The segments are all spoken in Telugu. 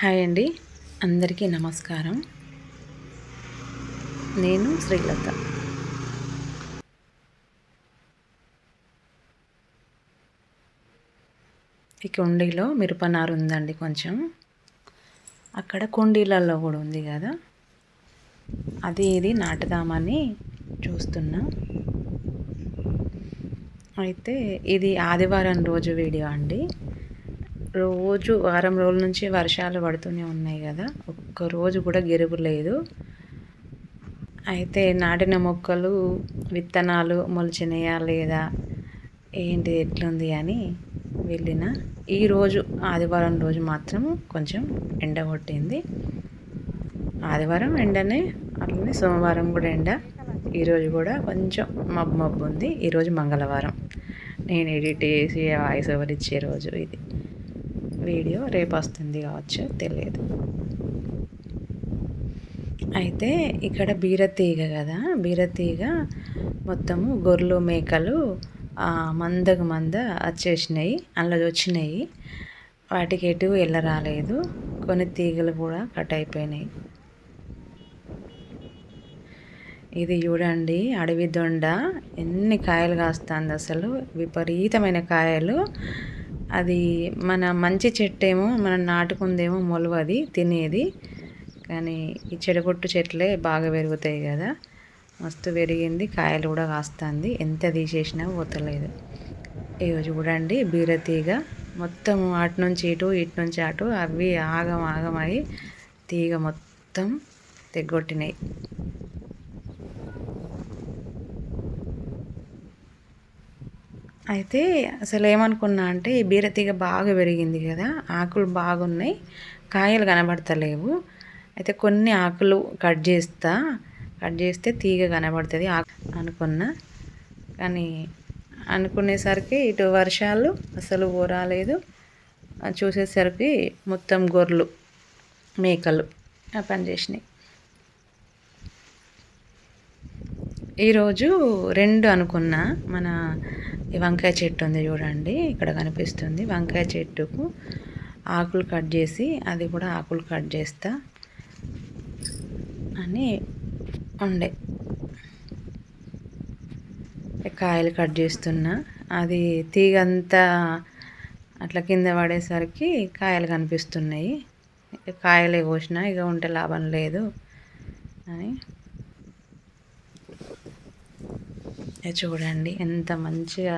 హాయ్ అండి. అందరికీ నమస్కారం. నేను శ్రీలత. ఈ కుండీలో మిరపనారు ఉందండి కొంచెం. అక్కడ కుండీలలో కూడా ఉంది కదా. అది ఇది నాటుదామని చూస్తున్నా. అయితే ఇది ఆదివారం రోజు వీడియో అండి. రోజు వారం రోజుల నుంచి వర్షాలు పడుతూనే ఉన్నాయి కదా. ఒక్క రోజు కూడా గెరుగు లేదు. అయితే నాటిన మొక్కలు విత్తనాలు మొలిచినాయా లేదా ఏంటి ఎట్లుంది అని వెళ్ళిన. ఈరోజు ఆదివారం రోజు మాత్రం కొంచెం ఎండ కొట్టింది. ఆదివారం ఎండనే అట్లనే సోమవారం కూడా ఎండ. ఈరోజు కూడా కొంచెం మబ్బు మబ్బు ఉంది. ఈరోజు మంగళవారం. నేను ఎడిట్ చేసి వాయిస్ ఓవర్ ఇచ్చే రోజు ఇది. వీడియో రేపు వస్తుంది కావచ్చు తెలియదు అయితే ఇక్కడ బీరతీగ కదా బీరతీగ మొత్తము గొర్రెలు మేకలు మందకు మంద వచ్చేసినాయి అందులో వచ్చినాయి. వాటికి ఎటు వెళ్ళరాలేదు కొన్ని తీగలు కూడా కట్ అయిపోయినాయి. ఇది చూడండి అడవి దొండ. ఎన్ని కాయలు కాస్తుంది అసలు? విపరీతమైన కాయలు. అది మన మంచి చెట్టు ఏమో మనం నాటుకుందేమో మొలవ అది తినేది. కానీ ఈ చెడగొట్టు చెట్లే బాగా పెరుగుతాయి కదా. మస్తు పెరిగింది కాయలు కూడా కాస్తుంది. ఎంత తీసేసినా పోతలేదు. ఇవి చూడండి బీరతీగ మొత్తం అటు నుంచి ఇటు ఇటు నుంచి అటు అవి ఆగం ఆగమై తీగ మొత్తం తెగొట్టినాయి. అయితే అసలు ఏమనుకున్నా అంటే ఈ బీరతీగ బాగా పెరిగింది కదా ఆకులు బాగున్నాయి కాయలు కనబడతలేవు. అయితే కొన్ని ఆకులు కట్ చేస్తా కట్ చేస్తే తీగ కనబడుతుంది అనుకున్నా. కానీ అనుకునేసరికి ఇటు వర్షాలు అసలు రాలేదు చూసేసరికి మొత్తం గొర్రెలు మేకలు పనిచేసినాయి ఈరోజు రెండు అనుకున్నా మన ఈ వంకాయ చెట్టు ఉంది చూడండి ఇక్కడ కనిపిస్తుంది. వంకాయ చెట్టుకు ఆకులు కట్ చేసి అది కూడా ఆకులు కట్ చేస్తా అని ఉండే. కాయలు కట్ చేస్తున్నా. అది తీగంతా అట్లా కింద పడేసరికి కాయలు కనిపిస్తున్నాయి. కాయలే కోసిన ఇక ఉంటే లాభం లేదు అని చూడండి. ఎంత మంచిగా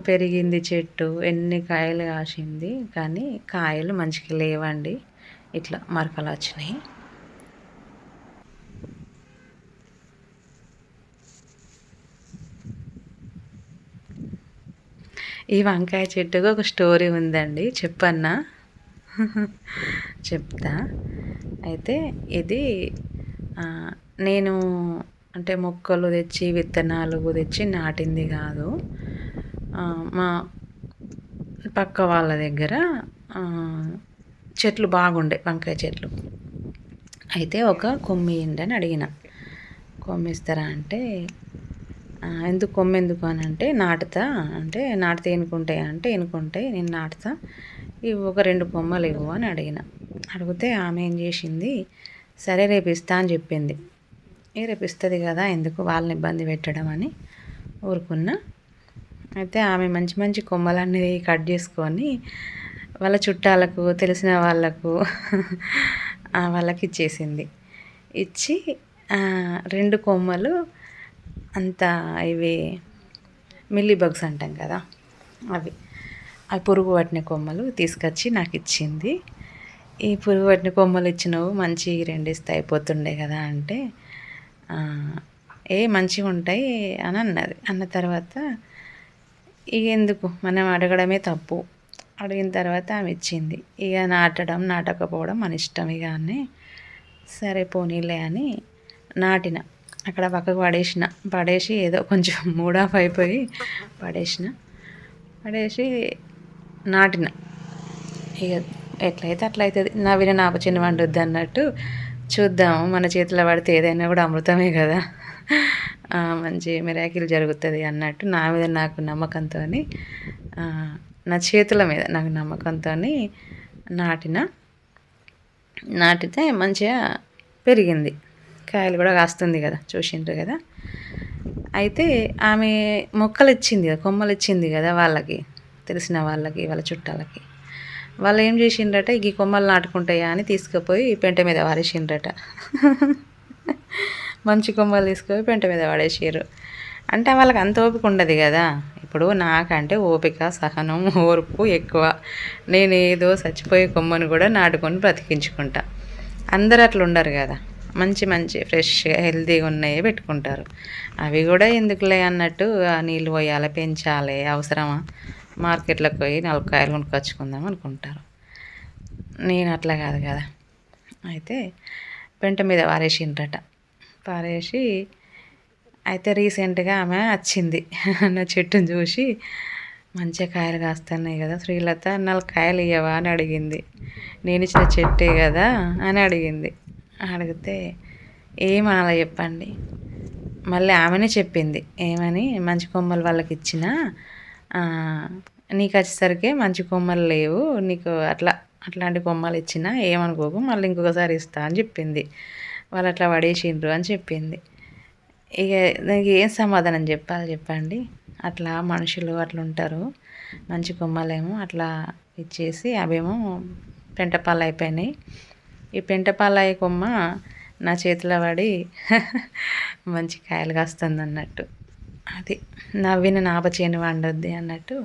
పెరిగింది చెట్టు ఎన్ని కాయలు కాసింది కానీ కాయలు మంచిగా లేవండి. ఇట్లా మరకలు వచ్చినాయి. ఈ వంకాయ చెట్టుకు ఒక స్టోరీ ఉందండి. చెప్పన్నా? చెప్తా. అయితే ఇది నేను అంటే మొక్కలు తెచ్చి విత్తనాలు తెచ్చి నాటింది కాదు. మా పక్క వాళ్ళ దగ్గర చెట్లు బాగుండే వంకాయ చెట్లు. అయితే ఒక కొమ్మి అని అడిగిన. కొమ్మిస్తారా అంటే ఎందుకు కొమ్మి ఎందుకు అని అంటే నాటుతా అంటే నాటితే ఎనుకుంటాయి అంటే ఎనుకుంటాయి నేను నాటుతా. ఇవి ఒక రెండు కొమ్మలు ఇవ్వు అని అడిగిన. అడిగితే ఆమె ఏం చేసింది సరే రేపు ఇస్తా అని చెప్పింది. రేపు ఇస్తుంది కదా ఎందుకు వాళ్ళని ఇబ్బంది పెట్టడం అని ఊరుకున్నా. అయితే ఆమె మంచి మంచి కొమ్మలన్నీ కట్ చేసుకొని వాళ్ళ చుట్టాలకు తెలిసిన వాళ్ళకు వాళ్ళకి ఇచ్చేసింది. ఇచ్చి రెండు కొమ్మలు అంత ఇవి మిల్లీ బగ్స్ అంటాం కదా అవి. ఆ పురుగు పట్టిన కొమ్మలు తీసుకొచ్చి నాకు ఇచ్చింది. ఈ పురుగు పట్టిన కొమ్మలు ఇచ్చినవు మంచి రెండు ఇస్తే అయిపోతుండే కదా అంటే ఏ మంచిగా ఉంటాయి అని అన్నది. అన్న తర్వాత ఇక ఎందుకు? మనం అడగడమే తప్పు. అడిగిన తర్వాత ఆమె ఇచ్చింది. ఇక నాటడం నాటకపోవడం మన ఇష్టం ఇక అని. సరే పోనీలే అని నాటిన. అక్కడ పక్కకు పడేసిన. పడేసి ఏదో కొంచెం మూడాఫ్ అయిపోయి పడేసిన. పడేసి నాటిన. ఇక ఎట్లయితే అట్లయితుంది. నవ్విన నాప చిన్న వండుద్ది అన్నట్టు చూద్దాము మన చేతిలో పడితే ఏదైనా కూడా అమృతమే కదా. మంచి మిరాకిల్ జరుగుతుంది అన్నట్టు నా మీద నాకు నమ్మకంతో నా చేతుల మీద నాకు నమ్మకంతో నాటిన నాటితే మంచిగా పెరిగింది. కాయలు కూడా కాస్తుంది కదా చూసిండ్రు కదా. అయితే ఆమె మొక్కలు ఇచ్చింది కదా కొమ్మలు ఇచ్చింది కదా వాళ్ళకి తెలిసిన వాళ్ళకి వాళ్ళ చుట్టాలకి. వాళ్ళు ఏం చేసిండ్రట ఈ కొమ్మలు నాటుకుంటాయా అని తీసుకుపోయి పెంట మీద వారేసిండ్రట మంచి కొమ్మలు తీసుకుపోయి పెంట మీద వాడేసారు అంటే వాళ్ళకి అంత ఓపిక ఉండదు కదా. ఇప్పుడు నాకంటే ఓపిక సహనం ఓర్పు ఎక్కువ. నేను ఏదో చచ్చిపోయే కొమ్మను కూడా నాటుకొని బ్రతికించుకుంటా. అందరు అట్లా ఉండరు కదా. మంచి మంచి ఫ్రెష్గా హెల్తీగా ఉన్నాయి పెట్టుకుంటారు. అవి కూడా ఎందుకులే అన్నట్టు నీళ్ళు పోయాలి పెంచాలి అవసరమా? మార్కెట్లోకి పోయి నాలుగు కాయలు కొనుక్కొచ్చుకుందాం అనుకుంటారు. నేను అట్లా కాదు కదా. అయితే పెంట మీద పారేసిండ్రట. పారేసి అయితే రీసెంట్గా ఆమె వచ్చింది నా చెట్టును చూసి మంచిగా కాయలు కాస్తున్నాయి కదా శ్రీలత నాలుగు కాయలు ఇయ్యవా అని అడిగింది. నేను ఇచ్చిన చెట్టే కదా అని అడిగింది. అడిగితే ఏమనాలో చెప్పండి. మళ్ళీ ఆమెనే చెప్పింది. ఏమని? మంచి కొమ్మలు వాళ్ళకి ఇచ్చిన నీకు వచ్చేసరికి మంచి కొమ్మలు లేవు. నీకు అట్లా అట్లాంటి కొమ్మలు ఇచ్చిన ఏమనుకోకు. మళ్ళీ ఇంకొకసారి ఇస్తా అని చెప్పింది. వాళ్ళు అట్లా పడేసిండ్రు అని చెప్పింది. ఇక దానికి ఏం సమాధానం చెప్పాలి చెప్పండి. అట్లా మనుషులు అట్లా ఉంటారు మంచి కొమ్మలేమో అట్లా ఇచ్చేసి అవేమో పెంటపాలు అయిపోయినాయి ఈ పెంటపాలయ్య కొమ్మ నా చేతిలో పడి మంచి కాయలు కాస్తుంది అన్నట్టు అది నవ్విన నాపచేను వండొద్ది అన్నట్టు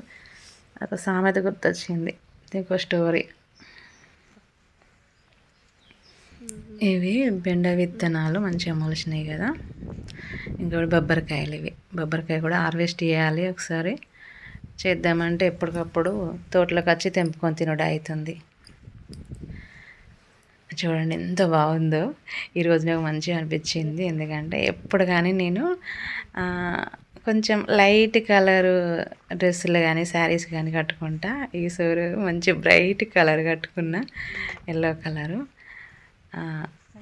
ఒక సామెత గుర్తొచ్చింది. ఇంకో స్టోరీ. ఇవి బెండ విత్తనాలు మంచిగా మొలిచినాయి కదా. ఇంకోటి బొబ్బరికాయలు ఇవి. బొబ్బరికాయ కూడా హార్వెస్ట్ చేయాలి ఒకసారి. చేద్దామంటే ఎప్పటికప్పుడు తోటలోకి వచ్చి తెంపుకొని తినడం అవుతుంది చూడండి ఎంత బాగుందో. ఈరోజు నాకు మంచిగా అనిపించింది. ఎందుకంటే ఎప్పుడు కానీ నేను కొంచెం లైట్ కలర్ డ్రెస్సులు కానీ శారీస్ కానీ కట్టుకుంటా. ఈ సోరు మంచి బ్రైట్ కలర్ కట్టుకున్న ఎల్లో కలరు.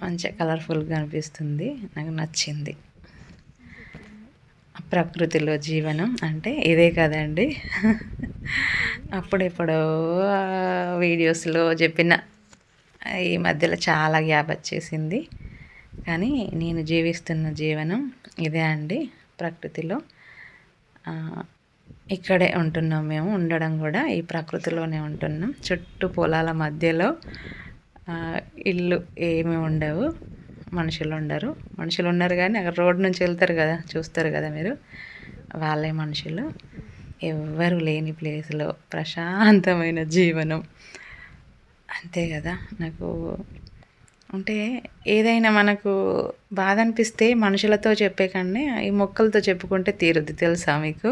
మంచి కలర్ఫుల్గా అనిపిస్తుంది. నాకు నచ్చింది. ప్రకృతిలో జీవనం అంటే ఇదే కదండి. అప్పుడెప్పుడో వీడియోస్లో చెప్పిన ఈ మధ్యలో చాలా గ్యాప్ వచ్చేసింది. కానీ నేను జీవిస్తున్న జీవనం ఇదే అండి ప్రకృతిలో. ఇక్కడే ఉంటున్నాం మేము ఉండడం కూడా ఈ ప్రకృతిలోనే ఉంటున్నాం. చుట్టూ పొలాల మధ్యలో ఇల్లు ఏమి ఉండవు మనుషులు ఉండరు. మనుషులు ఉన్నారు కానీ అక్కడ రోడ్ నుంచి వెళ్తారు కదా చూస్తారు కదా మీరు? వాళ్ళే మనుషులు. ఎవ్వరు లేని ప్లేస్లో ప్రశాంతమైన జీవనం. అంతే కదా నాకు అంటే ఏదైనా మనకు బాధ అనిపిస్తే మనుషులతో చెప్పే కన్నా ఈ మొక్కలతో చెప్పుకుంటే తీరుద్ది తెలుసా మీకు?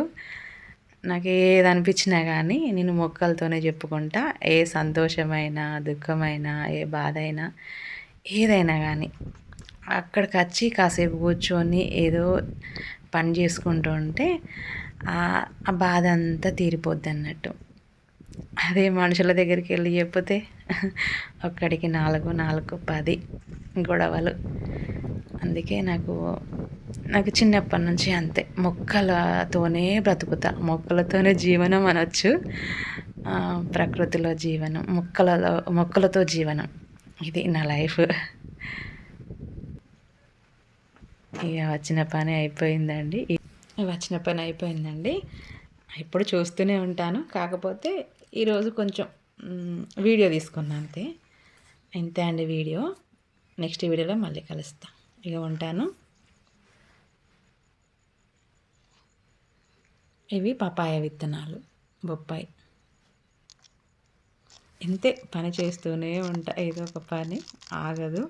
నాకు ఏది అనిపించినా కానీ నేను మొక్కలతోనే చెప్పుకుంటా. ఏ సంతోషమైనా దుఃఖమైనా ఏ బాధ అయినా ఏదైనా కానీ అక్కడికి వచ్చి కాసేపు కూర్చొని ఏదో పని చేసుకుంటూ ఉంటే ఆ బాధ అంతా తీరిపోద్ది అన్నట్టు అదే మనుషుల దగ్గరికి వెళ్ళి చెప్పితే ఒక్కడికి నాలుగు నాలుగు పది గొడవలు. అందుకే నాకు నాకు చిన్నప్పటి నుంచి అంతే. మొక్కలతోనే బ్రతుకుతా. మొక్కలతోనే జీవనం అనొచ్చు. ప్రకృతిలో జీవనం. మొక్కలలో మొక్కలతో జీవనం. ఇది నా లైఫ్. ఇక వచ్చిన పని అయిపోయిందండి. వచ్చిన పని అయిపోయిందండి. ఇప్పుడు చూస్తూనే ఉంటాను. కాకపోతే ఈరోజు కొంచెం వీడియో తీసుకున్నా అంతే. ఇంతే అండి వీడియో. నెక్స్ట్ వీడియోలో మళ్ళీ కలుస్తా. ఇక ఉంటాను. ఇవి పపాయ విత్తనాలు బొప్పాయి. ఇంతే పని చేస్తూనే ఉంటా. ఏదో ఒక పని ఆగదు.